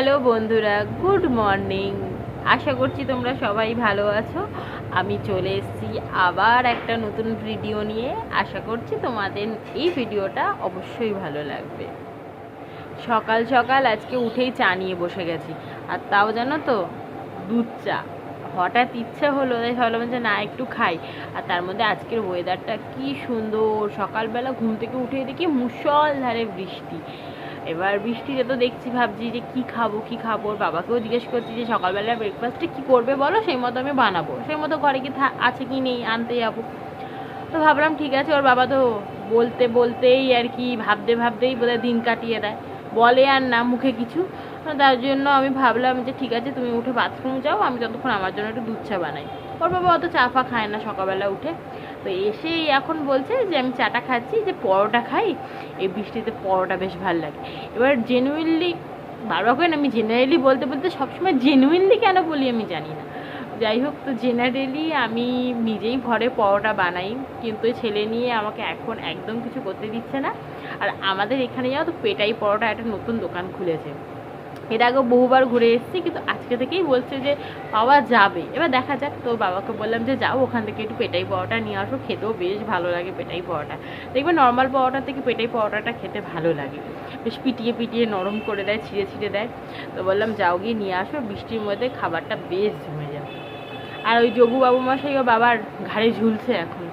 Hello বন্ধুরা, good morning. আশা করছি তোমরা সবাই ভালো আছো। আমি চলে এসেছি আবার একটা নতুন ভিডিও নিয়ে। আশা করছি তোমাদের এই ভিডিওটা অবশ্যই ভালো লাগবে। সকাল সকাল আজকে উঠেই চা নিয়ে বসে গেছি। আর তাও জানো তো, দুধ চা। হঠাৎ ইচ্ছা হলো, তাই ভাবলাম যে না, একটু খাই। আর তার মধ্যে আজকের ওয়েদারটা কি সুন্দর। সকালবেলা ঘুম থেকে উঠে দেখি মুষলধারে বৃষ্টি। এবার বৃষ্টিতে তো দেখছি ভাবছি যে কি খাব কি খাব? বাবাকেও জিজ্ঞেস করছি যে সকালবেলা ব্রেকফাস্টে কি করবে বলো? সেই মতো আমি বানাবো। সেই মতো ঘরে কি আছে কি নেই? আনতে যাব। তো ভাবলাম ঠিক আছে, ওর বাবা তো বলতে বলতেই আর কি ভাবতে ভাবতেই বোধহয় দিন কাটিয়ে দেয়। বলে আর না মুখে কিছু। তার জন্য আমি ভাবলাম যে ঠিক আছে, তুমি উঠে বাথরুম যাও, আমি ততক্ষণ আমার জন্য একটু দুধ চা বানাই। ওর বাবা অত চা ফা খায় না সকালবেলা উঠে। তো এসেই এখন বলছে যে আমি চাটা খাচ্ছি, যে পরোটা খাই। এই বৃষ্টিতে পরোটা বেশ ভালো লাগে। এবার জেনুইনলি বারবার করে না আমি জেনারেলি বলতে বলতে সবসময় জেনুইনলি কেন বলি আমি জানি না। যাই হোক, তো জেনারেলি আমি নিজেই ঘরে পরোটা বানাই, কিন্তু ছেলে নিয়ে আমাকে এখন একদম কিছু করতে দিচ্ছে না। আর আমাদের এখানে যাও তো, পেটাই পরোটা একটা নতুন দোকান খুলেছে। এর আগে বহুবার ঘুরে এসেছি, কিন্তু আজকে থেকেই বলছে যে পাওয়া যাবে। এবার দেখা যাক তো বাবাকে বললাম যে যাও ওখান থেকে একটু পেটাই পরোটা নিয়ে আসো, খেতেও বেশ ভালো লাগে পেটাই পরোটা। দেখবে নর্মাল পরোটা থেকে পেটাই পরোটাটা খেতে ভালো লাগে। বেশ পিটিয়ে পিটিয়ে নরম করে দেয়, ছিঁড়ে ছিঁড়ে দেয়। তো বললাম যাও গিয়ে নিয়ে আসো, বৃষ্টির মধ্যে খাবারটা বেশ জমে যাবে। আর ওই যোগু বাবু মশাই বাবার ঘাড়ে ঝুলছে এখন।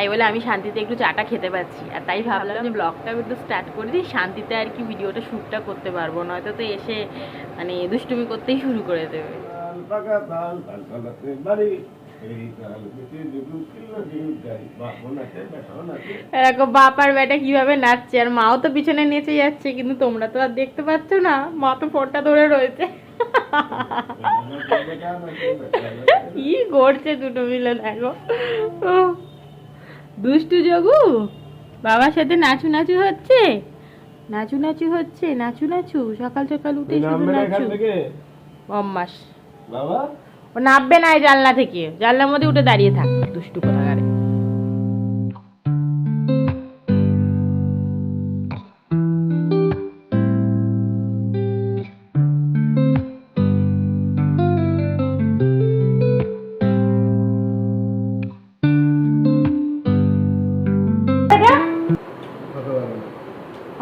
তাই বলে আমি শান্তিতে একটু চাটা খেতে পাচ্ছি। আর তাই ভাবলাম যে ব্লগটা একটু স্টার্ট করে দিই শান্তিতে আর কি ভিডিওটা শ্যুটটা করতে পারব নয়তো তো এসে মানে দুষ্টুমি করতেই শুরু করে দেবে। এরকম বাপ আর বেটা কীভাবে নাচছে? আর মাও তো পিছনে নেচে যাচ্ছে কিন্তু তোমরা তো আর দেখতে পাচ্ছ না মা তো ফোনটা ধরে রয়েছে। কি করছে দুটো মিলে দেখো। দুষ্টু জগু বাবার সাথে নাচু নাচু হচ্ছে? নাচু নাচু হচ্ছে নাচু নাচু সকাল সকাল উঠে শুধু নাচু। বম্মাস বাবা? ও নামবে না এই জানলা থেকে জানলার মধ্যে উঠে দাঁড়িয়ে থাক দুষ্টু কোথাকারে।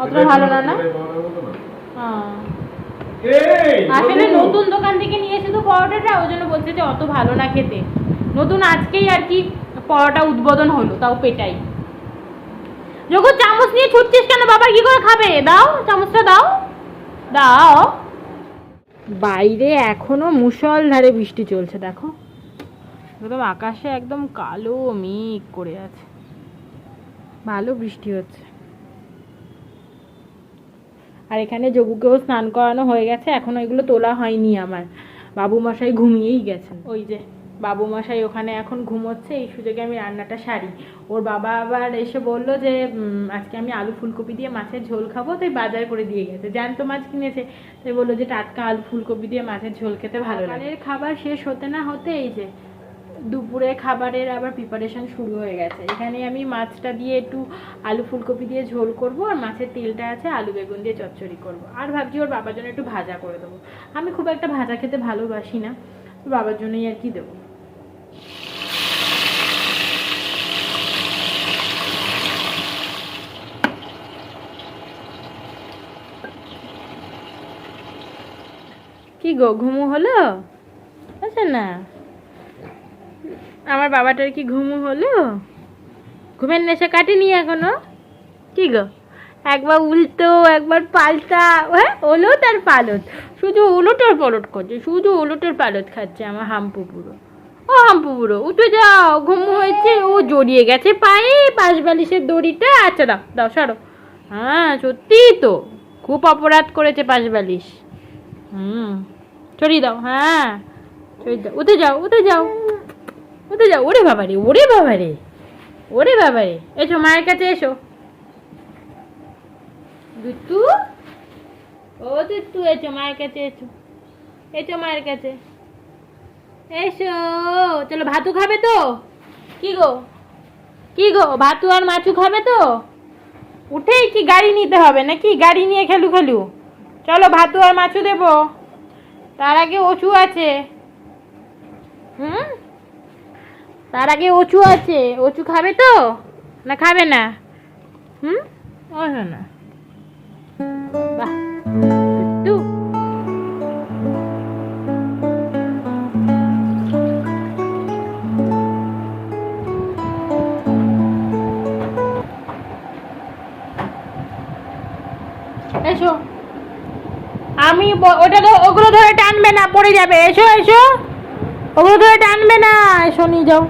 অতটা ভালো না না? হ্যাঁ। আসলে নতুন। দোকান থেকে নিয়ে এসে তো পরোটাটা ওই জন্য বলছে যে অত ভালো না খেতে। নতুন আজকেই আর কি পরোটা উদ্বোধন হলো তাও পেটাই। যখন চামচ নিয়ে ছুটছিস কেন বাবা? কি করে খাবে? দাও চামচটা দাও। দাও। বাইরে এখনও মুষলধারে বৃষ্টি চলছে দেখো। একদম আকাশে একদম কালো মেঘ করে আছে। ভালো বৃষ্টি হচ্ছে। আর এখানে যোগুকেও স্নান করানো হয়ে গেছে এখন ওইগুলো তোলা হয়নি আমার। বাবু মশাই ঘুমিয়েই গেছেন। ওই যে বাবু মশাই ওখানে এখন ঘুমোচ্ছে এই সুযোগে আমি রান্নাটা সারি। ওর বাবা আবার এসে বলল যে আজকে আমি আলু ফুলকপি দিয়ে মাছের ঝোল খাব তাই বাজার করে দিয়ে গেছে। জ্যান্ত মাছ কিনেছে তাই বলল যে টাটকা আলু ফুলকপি দিয়ে মাছের ঝোল খেতে ভালো লাগে। খাবার শেষ হতে না হতে এই যে দুপুরে খাবারের আবার প্রিপারেশন শুরু হয়ে গেছে। এখানে আমি মাছটা দিয়ে একটু আলু ফুলকপি দিয়ে ঝোল করব আর মাছের তেলটা আছে আলু বেগুন দিয়ে চচ্চড়ি করব। আর ভাবছি ওর বাবার জন্য একটু ভাজা করে দেবো। আমি খুব একটা ভাজা খেতে ভালোবাসি না বাবার জন্যই আর কি দেবো। কি গো, ঘুমু হলো? আছে না। আমার বাবাটার কি ঘুমু হলো? ঘুমের নেশা কাটেনি এখনও? কি গো? একবার উল্টো, একবার পাল্টা হ্যাঁ? ওলট আর পালট। শুধু উলটোর পালট করছে, শুধু উলটোর পালট খাচ্ছে আমার হাম্পু পুরো। ও হাম্পু পুরো, উঠে যাও, ঘুমু হয়েছে, ও জড়িয়ে গেছে পায়ে, পাশ বালিশের দড়িটা আচ্ছা দাও দাও, সরো। হ্যাঁ সত্যিই তো, খুব অপরাধ করেছে পাশ বালিশ। হুম ছড়িয়ে দাও হ্যাঁ ছড়িয়ে দাও, উঠে যাও উঠে যাও। উঠে যাও ওরে বাবারে ওরে বাবারে ওরে বাবারে। এসো, মায়ের কাছে এসো। দুটু ও দুটু এসো, মায়ের কাছে এসো। এসো, মায়ের কাছে। এসো, চলো, ভাতু খাবে তো? কি গো? কি গো, ভাতু আর মাছু খাবে তো? উঠেই কি গাড়ি নিতে হবে নাকি? গাড়ি নিয়ে খেলু খেলু। চলো, ভাতু আর মাছু দেবো। তার আগে অচু আছে হুম তার আগে অচু আছে। অচু খাবে তো? না খাবে না? হুম? ও না। বাহ। এসো। আমি ওটা ওগুলো ধরে টানবে না পড়ে যাবে। এসো এসো। ওগুলো ধরে টানবে না। এসো, নিয়ে যাও।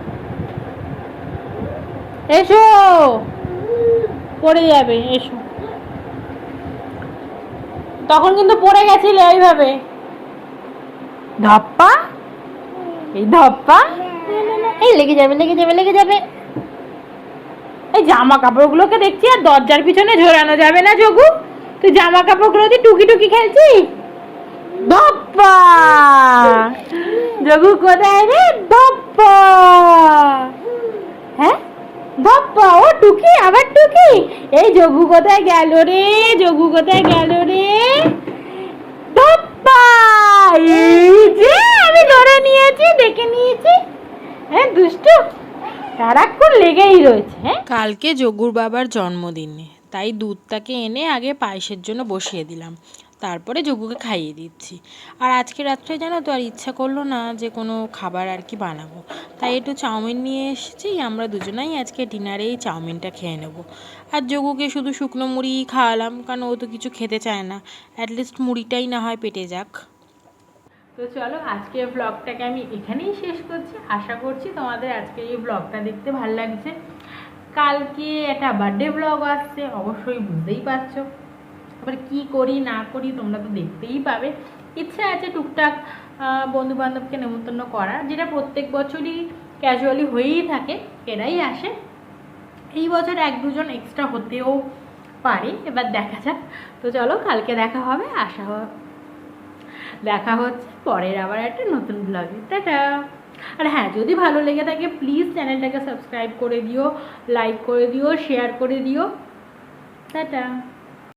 এসো! পড়ে যাবে, এসো। তখন কিন্তু পড়ে গেছিলে ওইভাবে। ধপ্পা? এই ধপ্পা? এই লেগে যাবে লেগে যাবে লেগে যাবে। এই জামা কাপড়গুলোকে দেখছি আর দরজার পিছনে ঝোলানো যাবে না, যোগু। তুই জামা কাপড়গুলো দিয়ে টুকি টুকি খেলছিস? ধপ্পা! যোগু, কোথায় রে? ধপ্পা হ্যাঁ? ধপ্পা ও টুকি, আবার টুকি। এই কোথায় গেল রে? কোথায় গেল রে? যে আমি ধরে নিয়েছি দেখে নিয়েছি। হ্যাঁ দুষ্টু সারাক্ষণ লেগেই রয়েছে হ্যাঁ? কালকে যোগুর বাবার জন্মদিনে, তাই দুধটাকে এনে আগে পায়েসের জন্য বসিয়ে দিলাম। তারপরে যোগুকে খাইয়ে দিচ্ছি। আর আজকে রাত্রে জানো তো আর ইচ্ছা করল না যে কোনো খাবার আর কি বানাবো। তাই একটু চাউমিন নিয়ে এসেছি, আমরা দুজনাই আজকে ডিনারেই চাউমিনটা খেয়ে নেব। আর যোগুকে শুধু শুকনো মুড়ি খাওয়ালাম, কারণ ও তো কিছু খেতে চায় না। অ্যাটলিস্ট মুড়িটাই না হয় পেটে যাক। তো চলো, আজকের ব্লগটাকে আমি এখানেই শেষ করছি। আশা করছি তোমাদের আজকে এই ব্লগটা দেখতে ভালো লাগছে। কালকে একটা বার্থডে ব্লগ আসছে, অবশ্যই বুঝতেই পারছ। এবার কি করি, না করি, তোমরা তো দেখতেই পাবে। ইচ্ছে আছে টুকটাক বন্ধু বান্ধবকে নেমন্তন্ন করার যেটা প্রত্যেক বছরই ক্যাজুয়ালি হয়েই থাকে, এরাই আসে। এই বছর এক দুজন এক্সট্রা হতেও পারে, এবার দেখা যাক। তো চলো, কালকে দেখা হবে আশা দেখা হচ্ছে, পরের আবার একটা নতুন ব্লগে টাটা! আর হ্যাঁ যদি ভালো লেগে থাকে প্লিজ চ্যানেলটাকে সাবস্ক্রাইব করে দিও লাইক করে দিও শেয়ার করে দিও। টাটা!